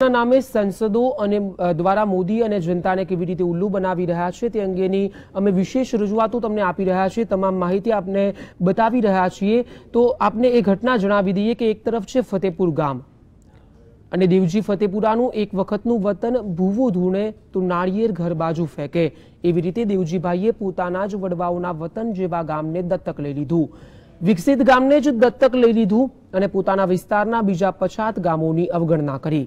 નામે સંસદો અને દ્વારા મોદી અને જનતાને કેવી રીતે ઉલ્લુ બનાવી રહ્યા છે તે અંગેની અમે વિશેષ રજૂઆતો તમને આપી રહ્યા છીએ, તમામ માહિતી આપને બતાવી રહ્યા છીએ. તો આપને એ ઘટના જણાવી દઈએ કે એક તરફ છે ફતેપુર ગામ અને દેવજી ફતેપુરાનું એક વખતનું વતન ભૂવો ધૂણે તો નાળિયેર ઘર બાજુ ફેંકે. એવી રીતે દેવજીભાઈએ પોતાના જ વડવાઓના વતન જેવા ગામને દત્તક લઈ લીધું. વિકસિત ગામને જ દત્તક લઈ લીધું અને પોતાના વિસ્તારના બીજા પછાત ગામોની અવગણના કરી.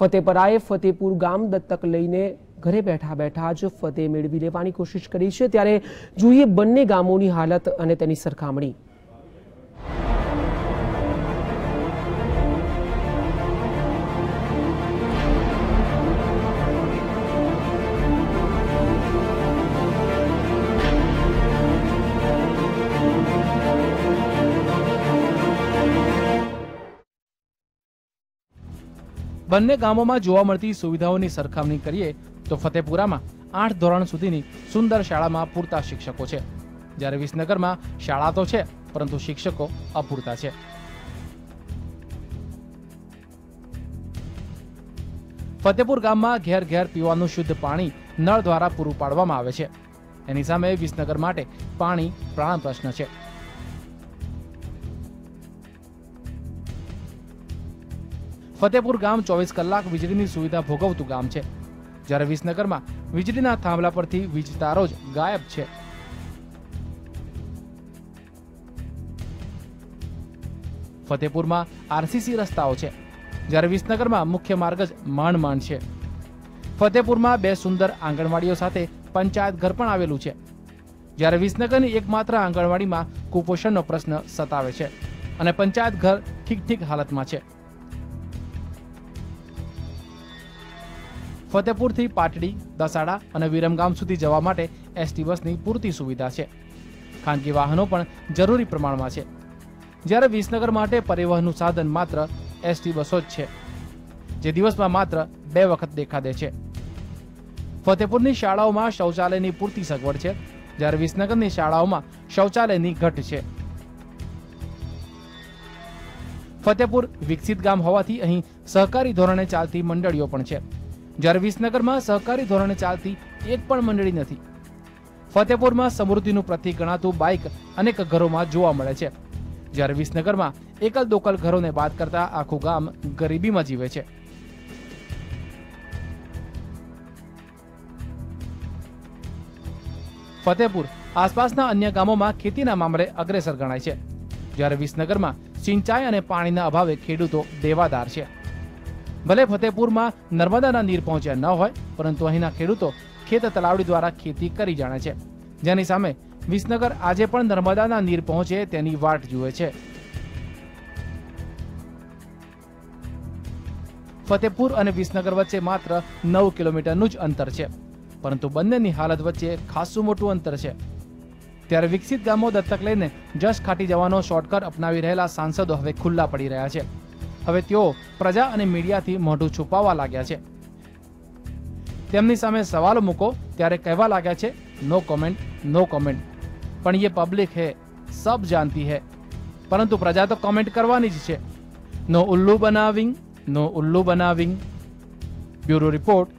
ફતેપરાએ ફતેપુર ગામ દત્તક લઈને ઘરે બેઠા બેઠા જ ફતેહ મેળવી લેવાની કોશિશ કરી છે. ત્યારે જોઈએ બંને ગામોની હાલત અને તેની સરખામણી. બંને ગામોમાં જોવા મળતી સુવિધાઓની સરખામણી કરીએ તો ફતેપુરામાં આઠ ધોરણ સુધીની સુંદર શાળામાં પૂરતા શિક્ષકો છે. જ્યારે વિસનગરમાં શાળા તો છે, પરંતુ શિક્ષકો અપૂરતા છે. ફતેપુર ગામમાં ઘેર ઘેર પીવાનું શુદ્ધ પાણી નળ દ્વારા પૂરું પાડવામાં આવે છે. એની સામે વિસનગર માટે પાણી પ્રાણ પ્રશ્ન છે. ફતેપુર ગામ ચોવીસ કલાક વીજળીની સુવિધા ભોગવતું ગામ છે. જ્યારે વિસનગરમાં વીજળીના થાંભલા પરથી વીજ તારો જ ગાયબ છે. ફતેપુરમાં આરસીસી રસ્તાઓ છે. જ્યારે વિસનગરમાં મુખ્ય માર્ગ જ માંડ માંડ છે. ફતેપુરમાં બે સુંદર આંગણવાડીઓ સાથે પંચાયત ઘર પણ આવેલું છે. જ્યારે વિસનગરની એકમાત્ર આંગણવાડીમાં કુપોષણનો પ્રશ્ન સતાવે છે અને પંચાયત ઘર ઠીક ઠીક હાલતમાં છે. ફતેપુરથી પાટડી, દસાડા અને વિરમગામ સુધી જવા માટે એસટી બસની પૂરતી સુવિધા છે. ખાનગી વાહનો પણ જરૂરી પ્રમાણમાં છે. જ્યારે વિસનગર માટે પરિવહનનું સાધન માત્ર એસટી બસો જ છે, જે દિવસમાં માત્ર બે વખત દેખાદે છે. ફતેપુરની શાળાઓમાં શૌચાલયની પૂરતી સગવડ છે, જ્યારે વિસનગરની શાળાઓમાં શૌચાલયની ઘટ છે. ફતેપુર વિકસિત ગામ હોવાથી અહીં સહકારી ધોરણે ચાલતી મંડળીઓ પણ છે. જ્યારે વિસનગરમાં સહકારી ધોરણે ચાલતી એક પણ મંડળી નથી. ફતેપુરમાં સમૃદ્ધિનું પ્રતીક ગણાતું બાઇક અનેક ઘરોમાં જોવા મળે છે. જ્યારે વિસનગરમાં એકલ દોકલ ઘરોને બાદ કરતા આખું ગામ ગરીબીમાં જીવે છે. ફતેપુર આસપાસના અન્ય ગામોમાં ખેતીના મામલે અગ્રેસર ગણાય છે. જ્યારે વિસનગરમાં સિંચાઈ અને પાણીના અભાવે ખેડૂતો દેવાદાર છે. ભલે ફતેપુરમાં નર્મદાના નીર પહોંચ્યા ન હોય, પરંતુ અહીંના ખેડૂતો ખેત તલાવડી દ્વારા ખેતી કરી જાણે છે. જેની સામે વિસનગર આજે પણ નર્મદાના નીર પહોંચે તેની વાટ જુએ છે. ફતેપુર અને વિસનગર વચ્ચે માત્ર નવ કિલોમીટરનું જ અંતર છે, પરંતુ બંનેની હાલત વચ્ચે ખાસું મોટું અંતર છે. ત્યારે વિકસિત ગામો દત્તક લઈને જશ ખાટી જવાનો શોર્ટકટ અપનાવી રહેલા સાંસદો હવે ખુલ્લા પડી રહ્યા છે. હવે તેઓ પ્રજા અને મીડિયાથી મોઢું છુપાવવા લાગ્યા છે. તેમની સામે સવાલ મૂકો, ત્યારે કહેવા લાગ્યા છે નો કોમેન્ટ નો કોમેન્ટ પણ એ પબ્લિક હે, સબ જાનતી હે. પરંતુ પ્રજા તો કોમેન્ટ કરવાની જ છે. નો ઉલ્લુ બનાવિંગ નો ઉલ્લુ બનાવિંગ બ્યુરો રિપોર્ટ